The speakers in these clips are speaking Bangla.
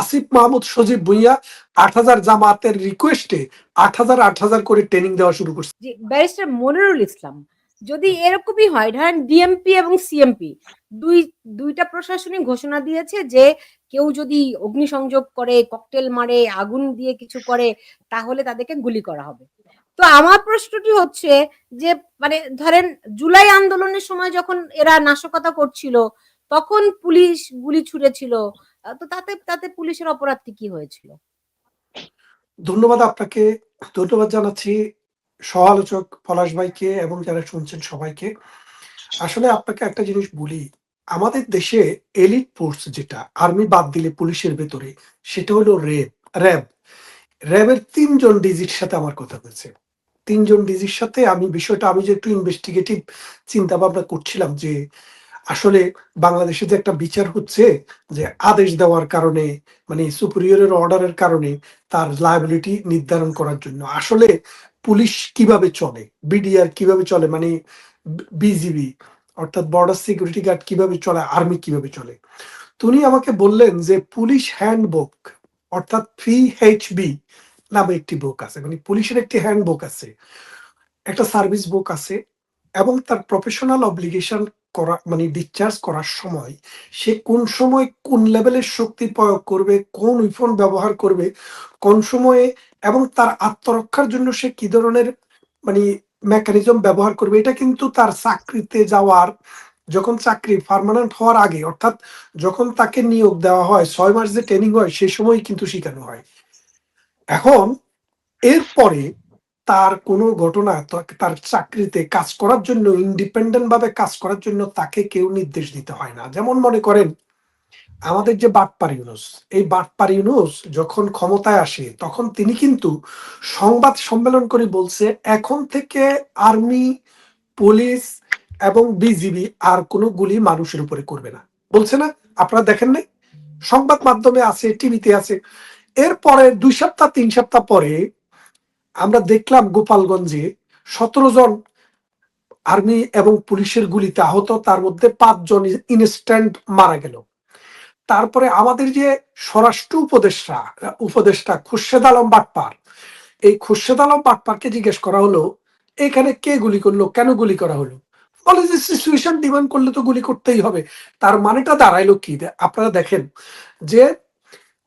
আসিফ মাহমুদ সজীব ভুইয়া আট হাজার জামাতের রিকোয়েস্টে আট হাজার আট হাজার করে ট্রেনিং দেওয়া শুরু করছে। ব্যারিস্টার মনিরুল ইসলাম, যদি এরকমই হয়, ধরেন ডিএমপি এবং সিএমপি দুই, দুইটা প্রশাসনিক ঘোষণা দিয়েছে যে কেউ যদি অগ্নিসংযোগ করে ককটেল মারে, আগুন দিয়ে কিছু করে, তাহলে তাদেরকে গুলি করা হবে। তো আমার প্রশ্নটি হচ্ছে যে মানে ধরেন জুলাই আন্দোলনের সময় যখন এরা নাশকতা করছিল, তখন পুলিশ গুলি ছুড়েছিল তো তাতে তাতে পুলিশের অপরাধটি কি হয়েছিল? ধন্যবাদ আপনাকে, ধন্যবাদ জানাচ্ছি সহ-আলোচক পলাশ ভাইকে এবং যারা শুনছেন সবাইকে। আসলে আপনাকে একটা জিনিস বলি, আমাদের দেশে এলিট ফোর্স যেটা আর্মি বাদ দিলে পুলিশের ভেতরে, সেটা হলো র্যাব র্যাব। র্যাবের তিনজন ডিজির সাথে আমার কথা হয়েছে। তিনজন ডিজির সাথে আমি বিষয়টা, আমি যে একটু ইনভেস্টিগেটিভ চিন্তা ভাবনা করছিলাম যে আসলে বাংলাদেশে যে একটা বিচার হচ্ছে যে আদেশ দেওয়ার কারণে মানে সুপিরিয়রের অর্ডারের কারণে তার লায়াবিলিটি নির্ধারণ করার জন্য। আসলে পুলিশ কীভাবে চলে? বিডিআর কীভাবে চলে? মানে বিজিবি অর্থাৎ বর্ডার সিকিউরিটি গার্ড কীভাবে চলে? আর্মি কীভাবে চলে? তুমি আমাকে বললেন যে পুলিশ হ্যান্ডবুক অর্থাৎ ফি বি নামে একটি বুক আছে। মানে পুলিশের একটি হ্যান্ডবুক আছে। একটা সার্ভিস বুক আছে এবং তার প্রফেশনাল অব্লিগেশন করা মানে ডিসচার্জ করার সময়, সে কোন সময় কোন লেভেলের শক্তি প্রয়োগ করবে, কোন উইফোন ব্যবহার করবে, কোন সময়ে, এবং তার আত্মরক্ষার জন্য সে কি ধরনের মানে মেকানিজম ব্যবহার করবে, এটা কিন্তু তার চাকরিতে যাওয়ার, যখন চাকরি পার্মানেন্ট হওয়ার আগে, অর্থাৎ যখন তাকে নিয়োগ দেওয়া হয়, ছয় মাস যে ট্রেনিং হয়, সে সময় কিন্তু শেখানো হয়। এখন, এরপরে তার কোনো ঘটনা তার চাকরিতে কাজ করার জন্য ইন্ডিপেন্ডেন্ট ভাবে কাজ করার জন্য তাকে কেউ নির্দেশ দিতে হয় না। যেমন মনে করেন, আমাদের যে বাটপার ইউনুস, এই বাটপার ইউনুস যখন ক্ষমতায় আসে, তখন তিনি কিন্তু সংবাদ সম্মেলন করে বলছে, এখন থেকে আর্মি, পুলিশ এবং বিজিবি আর কোনো গুলি মানুষের উপরে করবে না। বলছে না? আপনারা দেখেন নাই? সংবাদ মাধ্যমে আছে, টিভিতে আছে। এরপরে দুই সপ্তাহ, তিন সপ্তাহ পরে আমরা দেখলাম গোপালগঞ্জে সতেরো জন আর্মি এবং পুলিশের গুলিতে আহত, তার মধ্যে পাঁচজন ইনস্ট্যান্ট মারা গেল। তারপরে আমাদের যে স্বরাষ্ট্র উপদেষ্টা উপদেষ্টা খুরশেদ আলম বাটপার, এই খুরশেদ আলম বাটপারকে জিজ্ঞেস করা হলো, এখানে কে গুলি করল? কেন গুলি করা হলো? বলে যে, সিচুয়েশন ডিমান্ড করলে তো গুলি করতেই হবে। তার মানেটা দাঁড়াইলো কি? আপনারা দেখেন যে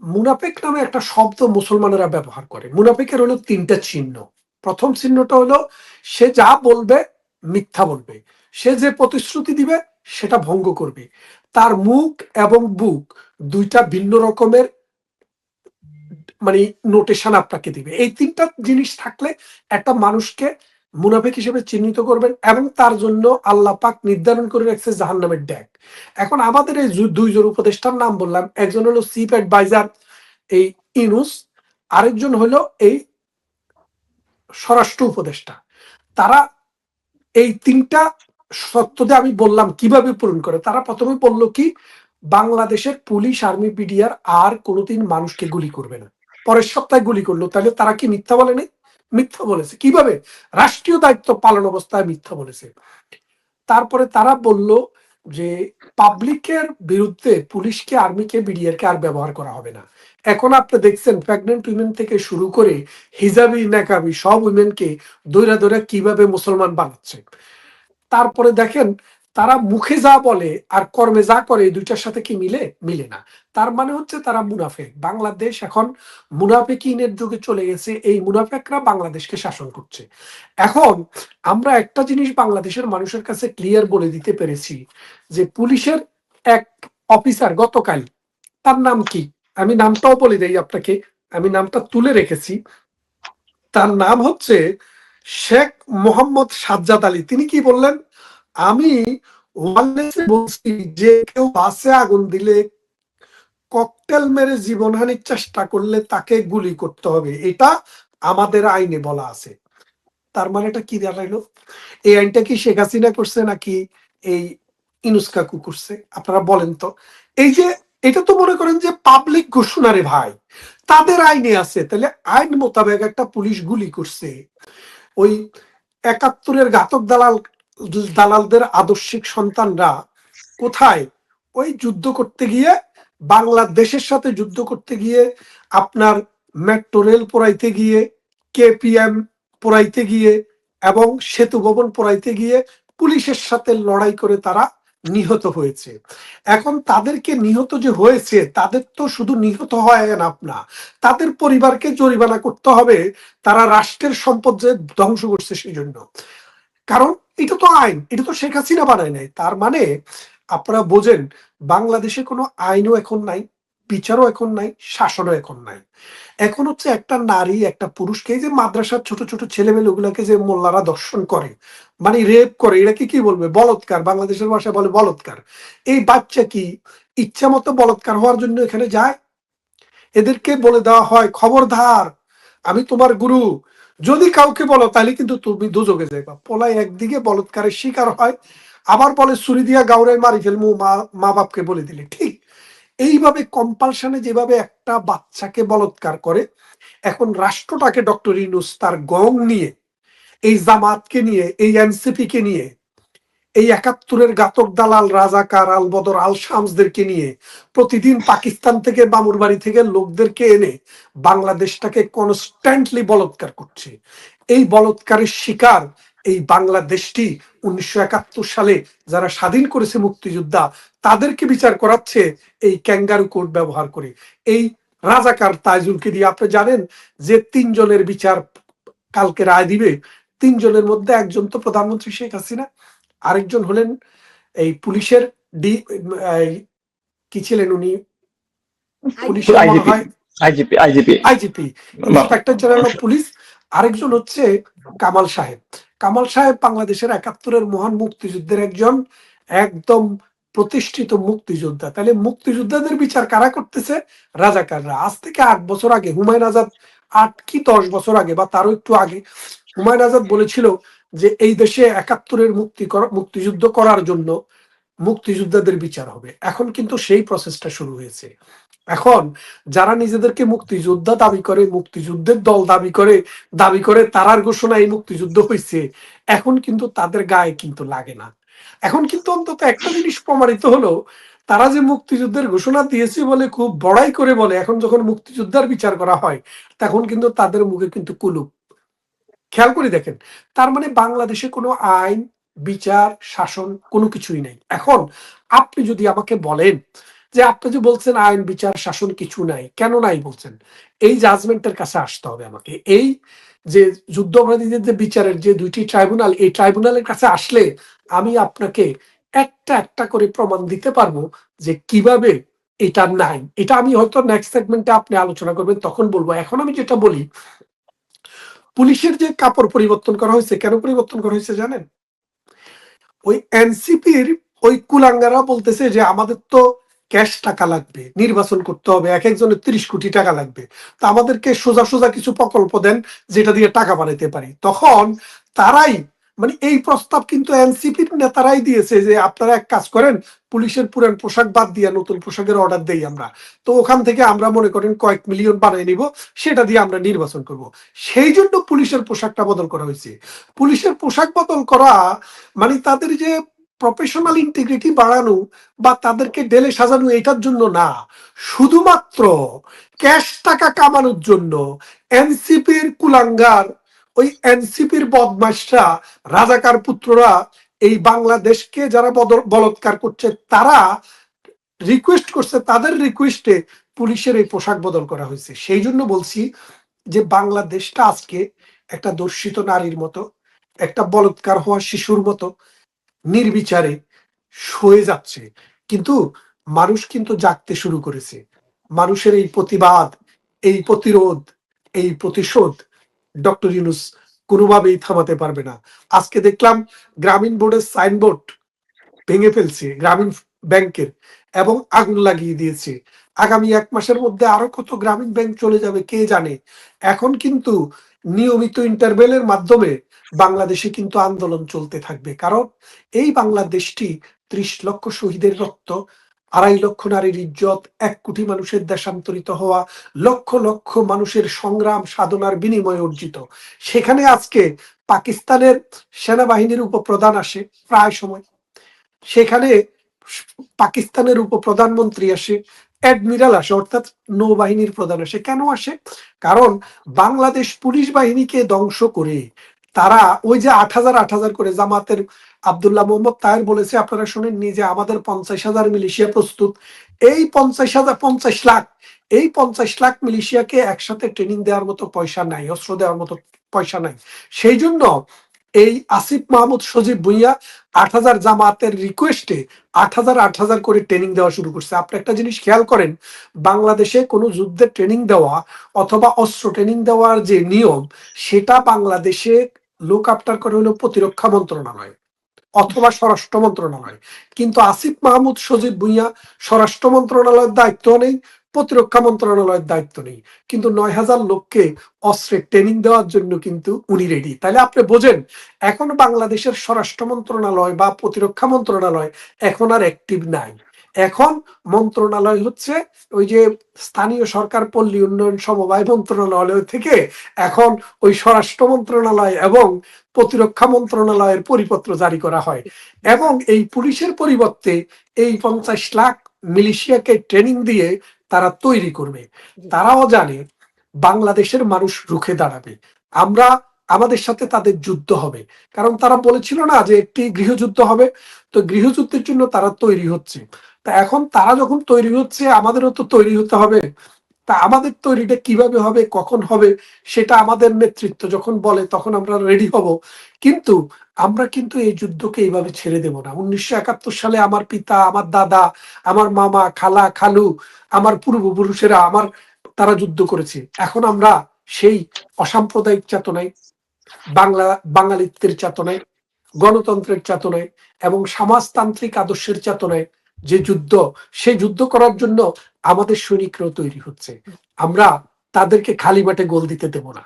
মুনাফেক নামে একটা শব্দ মুসলমানেরা ব্যবহার করে। মুনাফেকের হলো তিনটা চিহ্ন। প্রথম চিহ্নটা হলো, সে যা বলবে মিথ্যা বলবে। সে যে প্রতিশ্রুতি দিবে, সেটা ভঙ্গ করবে। তার মুখ এবং বুক দুইটা ভিন্ন রকমের মানে নোটেশন আপনাকে দিবে। এই তিনটা জিনিস থাকলে একটা মানুষকে মুনাফিক হিসেবে চিহ্নিত করবেন এবং তার জন্য আল্লাহ পাক নির্ধারণ করে রাখছে জাহান্নামের ড্যাক এখন আমাদের এই দুইজন উপদেষ্টার নাম বললাম, একজন হলো চিফ অ্যাডভাইজার এই ইনুস, আরেকজন হলো এই স্বরাষ্ট্র উপদেষ্টা। তারা এই তিনটা সত্যতে আমি বললাম কীভাবে পূরণ করে। তারা প্রথমে বলল কি, বাংলাদেশের পুলিশ, আর্মি বিডিআর আর কোনোদিন মানুষকে গুলি করবে না। পরের সপ্তাহে গুলি করল। তাহলে তারা কি মিথ্যা বলেনি? মিথ্যা বলেছে। কীভাবে? রাষ্ট্রীয় দায়িত্ব পালন অবস্থায় মিথ্যা বলেছে। তারপরে তারা বলল যে, পাবলিকের বিরুদ্ধে পুলিশকে, আর্মিকে বিডিআর কে আর ব্যবহার করা হবে না। এখন আপনি দেখছেন প্রেগনেন্ট উইমেন থেকে শুরু করে হিজাবি নাকাবি সব উইমেনকে দৈরা দৈরা কীভাবে মুসলমান বানাচ্ছে। তারপরে দেখেন তারা মুখে যা বলে আর কর্মে যা করে, এই দুইটার সাথে কি মিলে? মিলে না। তার মানে হচ্ছে তারা মুনাফেক। বাংলাদেশ এখন মুনাফেকিনের যুগে চলে গেছে। এই মুনাফেকরা বাংলাদেশকে শাসন করছে। এখন আমরা একটা জিনিস বাংলাদেশের মানুষের কাছে ক্লিয়ার বলে দিতে পেরেছি যে পুলিশের এক অফিসার গতকাল, তার নাম কি? আমি নামটাও বলে দেই আপনাকে। আমি নামটা তুলে রেখেছি। তার নাম হচ্ছে শেখ মোহাম্মদ সাজ্জাদ আলী। তিনি কি বললেন? আমি বলছি যে কেউ বাসে আগুন দিলে ককটেল মেরে জীবনহানির চেষ্টা করলে তাকে গুলি করতে হবে। এটা আমাদের আইনে বলা আছে। তার মানে এটা কি দাঁড়াইলো? এই আইনটা কি শেখ হাসিনা করছে নাকি এই ইনুস কাকু করছে? আপনারা বলেন তো। এই যে এটা তো মনে করেন যে পাবলিক ঘোষণা রে ভাই। তাদের আইনে আছে। তাহলে আইন মোতাবেক একটা পুলিশ গুলি করছে। ওই একাত্তরের ঘাতক দালাল দালালদের আদর্শিক সন্তানরা কোথায়? ওই যুদ্ধ করতে গিয়ে, বাংলাদেশের সাথে যুদ্ধ করতে গিয়ে, আপনার মেট্রো রেল পড়াইতে গিয়ে, কেপিএম পড়াইতে গিয়ে এবং সেতু ভবন পোড়াইতে গিয়ে পুলিশের সাথে লড়াই করে তারা নিহত হয়েছে। এখন তাদেরকে নিহত যে হয়েছে, তাদের তো শুধু নিহত হয় না আপনা। তাদের পরিবারকে জরিমানা করতে হবে, তারা রাষ্ট্রের সম্পদ যে ধ্বংস করছে সেই জন্য কারণ এটা তো আইন, এটা তো শেখ হাসিনা বানায় নাই। তার মানে আপনারা বোঝেন, বাংলাদেশে কোনো আইনও এখন নাই, বিচারও এখন নাই, শাসনও এখন নাই। এখন হচ্ছে একটা নারী, একটা পুরুষকে যে মাদ্রাসার ছোট ছোট ছেলেমেয়ে ওগুলাকে যে মোল্লারা দর্শন করে মানে রেপ করে, এটাকে কি বলবে? বলৎকার, বাংলাদেশের ভাষায় বলে বলৎকার। এই বাচ্চা কি ইচ্ছা মতো বলৎকার হওয়ার জন্য এখানে যায়? এদেরকে বলে দেওয়া হয়, খবরদার, আমি তোমার গুরু যদি কাউকে বলো, তাহলে কিন্তু তুমি দুযোগে যাইবা। পোলাই একদিকে বলৎকারের শিকার হয়, আবার বলে, ছুরি দিয়া গাউরাই মারি ফেলমু, মা বাপকে বলে দিলে। ঠিক এইভাবে কম্পালশনে যেভাবে একটা বাচ্চাকে বলৎকার করে, এখন রাষ্ট্রটাকে ডক্টর ইনুস তার গং নিয়ে, এই জামাতকে নিয়ে, এই এনসিপি কে নিয়ে এই একাত্তরের ঘাতক দালাল, রাজাকার আল বদর আল শামসদেরকে নিয়ে প্রতিদিন পাকিস্তান থেকে বামুর বাড়ি থেকে লোকদেরকে এনে বাংলাদেশটাকে কনস্ট্যান্টলি বলৎকার করছে। এই বলৎকারের শিকার এই বাংলাদেশটি উনিশশো একাত্তর সালে যারা স্বাধীন করেছে মুক্তিযোদ্ধা, তাদেরকে বিচার করাচ্ছে এই ক্যাঙ্গারু কোর্ট ব্যবহার করে। এই রাজাকার তাইজুলকে দিয়ে আপনি জানেন যে তিনজনের বিচার কালকে রায় দিবে। তিনজনের মধ্যে একজন তো প্রধানমন্ত্রী শেখ হাসিনা আরেকজন হলেন এই পুলিশের ডি কি ছিলেন উনি? পুলিশের IGP IGP IGP IGP inspector general of police আরেকজন হচ্ছে কামাল সাহেব। কামাল সাহেব বাংলাদেশের একাত্তরের মহান মুক্তিযুদ্ধের একজন একদম প্রতিষ্ঠিত মুক্তিযোদ্ধা। তাহলে মুক্তিযোদ্ধাদের বিচার কারা করতেছে? রাজাকাররা। আজ থেকে আট বছর আগে হুমায়ুন আজাদ আট কি দশ বছর আগে বা তারও একটু আগে হুমায়ুন আজাদ বলেছিল যে এই দেশে একাত্তরের মুক্তি মুক্তিযুদ্ধ করার জন্য মুক্তিযোদ্ধাদের বিচার হবে। এখন কিন্তু সেই প্রসেসটা শুরু হয়েছে। এখন যারা নিজেদেরকে মুক্তিযোদ্ধা দাবি করে, মুক্তিযুদ্ধের দল দাবি করে দাবি করে তারার ঘোষণা এই মুক্তিযুদ্ধ হয়েছে এখন কিন্তু তাদের গায়ে কিন্তু লাগে না। এখন কিন্তু অন্তত একটা জিনিস প্রমাণিত হলো, তারা যে মুক্তিযুদ্ধের ঘোষণা দিয়েছে বলে খুব বড়াই করে বলে, এখন যখন মুক্তিযোদ্ধার বিচার করা হয়, তখন কিন্তু তাদের মুখে কিন্তু কুলুপ। খেয়াল করে দেখেন, তার মানে বাংলাদেশে কোনো আইন, বিচার, শাসন কোনো কিছুই নেই। এখন আপনি যদি আমাকে বলেন যে আপনি যে বলছেন আইন, বিচার, শাসন কিছু নাই, কেন নাই বলছেন? এই জাজমেন্টের কাছে আসতে হবে আমাকে। এই যে যুদ্ধ অপরাধীদের যে বিচারের যে দুইটি ট্রাইব্যুনাল এই ট্রাইব্যুনালের কাছে আসলে আমি আপনাকে একটা একটা করে প্রমাণ দিতে পারব যে কীভাবে এটা নাই। এটা আমি হয়তো নেক্সট সেগমেন্টে আপনি আলোচনা করবেন, তখন বলব। এখন আমি যেটা বলি পুলিশের যে কাপড় পরিবর্তন করা হয়েছে, কেন পরিবর্তন করা হয়েছে জানেন? ওই এনসিপির ওই কুলাঙ্গারা বলতেছে যে আমাদের তো ক্যাশ টাকা লাগবে, নির্বাচন করতে হবে, এক একজনের তিরিশ কোটি টাকা লাগবে। তা আমাদেরকে সোজা সোজা কিছু প্রকল্প দেন, যেটা দিয়ে টাকা বানাইতে পারি। তখন তারাই মানে এই প্রস্তাব কিন্তু এনসিপির নেতারাই দিয়েছে যে আপনারা এক কাজ করেন, পুলিশের পুরান পোশাক বাদ দিয়ে নতুন পোশাকের অর্ডার দেই আমরা। তো ওখান থেকে আমরা মনে করেন কয়েক মিলিয়ন বানিয়ে নিব, সেটা দিয়ে আমরা নির্বাচন করব। সেই জন্য পুলিশের পোশাকটা বদল করা হয়েছে। পুলিশের পোশাক বদল করা মানে তাদের যে প্রফেশনাল ইন্টিগ্রিটি বাড়ানো বা তাদেরকে ডেলে সাজানো এটার জন্য না। শুধুমাত্র ক্যাশ টাকা কামানোর জন্য এনসিপির কুলাঙ্গার ওই এনসিপির বদমাসরা রাজাকার পুত্ররা এই বাংলাদেশকে যারা বলৎকার করছে, তারা রিকোয়েস্ট করছে, তাদের রিকোয়েস্টে পুলিশের এই পোশাক বদল করা হয়েছে। সেই জন্য বলছি যে বাংলাদেশটা আজকে একটা দর্শিত নারীর মতো, একটা বলৎকার হওয়া শিশুর মতো নির্বিচারে সয়ে যাচ্ছে। কিন্তু মানুষ কিন্তু জাগতে শুরু করেছে। মানুষের এই প্রতিবাদ, এই প্রতিরোধ, এই প্রতিশোধ ডক্টর ইউনুস কোনোভাবেই থামাতে পারবে না। আজকে দেখলাম গ্রামীণ বোর্ডের সাইনবোর্ড ভেঙে ফেলছে গ্রামীণ ব্যাংকের এবং আগুন লাগিয়ে দিয়েছে। আগামী এক মাসের মধ্যে আরও কত গ্রামীণ ব্যাংক চলে যাবে কে জানে? এখন কিন্তু নিয়মিত ইন্টারভেলের মাধ্যমে বাংলাদেশে কিন্তু আন্দোলন চলতে থাকবে। কারণ এই বাংলাদেশটি ত্রিশ লক্ষ শহীদের রক্ত আড়াই লক্ষ নারীর ইজ্জত, এক কোটি মানুষের দেশান্তরিত হওয়া, লক্ষ লক্ষ মানুষের সংগ্রাম, সাধনার বিনিময়ে অর্জিত। সেখানে আজকে পাকিস্তানের সেনাবাহিনীর উপপ্রধান আসে, প্রায় সময়। সেখানে পাকিস্তানের উপপ্রধানমন্ত্রী আসে, অ্যাডমিরাল আসে, অর্থাৎ নৌবাহিনীর প্রধান আসে। কেন আসে? কারণ বাংলাদেশ পুলিশ বাহিনীকে ধ্বংস করে তারা ওই যে আট হাজার আট হাজার করে জামাতের আবদুল্লাহ মোহাম্মদ তাহের বলেছে, আপনারা শুনেননি যে আমাদের পঞ্চাশ হাজার মিলিশিয়া প্রস্তুত। এই পঞ্চাশ হাজার, পঞ্চাশ লাখ, এই পঞ্চাশ লাখ মিলিশিয়াকে একসাথে ট্রেনিং দেওয়ার মতো পয়সা নাই, অস্ত্র দেওয়ার মতো পয়সা নাই। সেই জন্য এই আসিফ মাহমুদ সজীব ভুইয়া আট হাজার জামাতের রিকোয়েস্টে আট হাজার আট হাজার করে ট্রেনিং দেওয়া শুরু করছে। আপনি একটা জিনিস খেয়াল করেন, বাংলাদেশে কোনো যুদ্ধের ট্রেনিং দেওয়া অথবা অস্ত্র ট্রেনিং দেওয়ার যে নিয়ম, সেটা বাংলাদেশে লুক আফটার করে হলো প্রতিরক্ষা মন্ত্রণালয় অথবা স্বরাষ্ট্র মন্ত্রণালয়। কিন্তু আসিফ মাহমুদ সজীব ভুইয়া স্বরাষ্ট্র মন্ত্রণালয়ের দায়িত্ব নেই, প্রতিরক্ষা মন্ত্রণালয়ের দায়িত্ব নেই। কিন্তু নয় হাজার লোককে অস্ত্রের ট্রেনিং দেওয়ার জন্য কিন্তু উনি রেডি তাহলে আপনি বোঝেন, এখন বাংলাদেশের স্বরাষ্ট্র মন্ত্রণালয় বা প্রতিরক্ষা মন্ত্রণালয় এখন আর অ্যাক্টিভ নাই। এখন মন্ত্রণালয় হচ্ছে ওই যে স্থানীয় সরকার পল্লী উন্নয়ন সমবায় মন্ত্রণালয় থেকে এখন ওই স্বরাষ্ট্র মন্ত্রণালয় এবং প্রতিরক্ষা মন্ত্রণালয়ের পরিপত্র জারি করা হয়। এবং এই পুলিশের পরিবর্তে এই পঞ্চাশ লাখ মিলিশিয়াকে ট্রেনিং দিয়ে তারা তৈরি করবে। তারাও জানে বাংলাদেশের মানুষ রুখে দাঁড়াবে। আমরা, আমাদের সাথে তাদের যুদ্ধ হবে। কারণ তারা বলেছিল না যে একটি গৃহযুদ্ধ হবে। তো গৃহযুদ্ধের জন্য তারা তৈরি হচ্ছে। তা এখন তারা যখন তৈরি হচ্ছে, আমাদেরও তো তৈরি হতে হবে। তা আমাদের তৈরিটা কীভাবে হবে, কখন হবে, সেটা আমাদের নেতৃত্ব যখন বলে তখন আমরা রেডি হব। কিন্তু আমরা কিন্তু এই যুদ্ধকে এইভাবে ছেড়ে দেব না। উনিশশো একাত্তর সালে আমার পিতা, আমার দাদা, আমার মামা, খালা, খালু, আমার পূর্বপুরুষেরা আমার তারা যুদ্ধ করেছে। এখন আমরা সেই অসাম্প্রদায়িক চেতনায়, বাংলা, বাঙালিত্বের চেতনায় গণতন্ত্রের চেতনায় এবং সমাজতান্ত্রিক আদর্শের চেতনায় যে যুদ্ধ, সে যুদ্ধ করার জন্য আমাদের সৈনিকরাও তৈরি হচ্ছে। আমরা তাদেরকে খালি মাঠে গোল দিতে দেব না।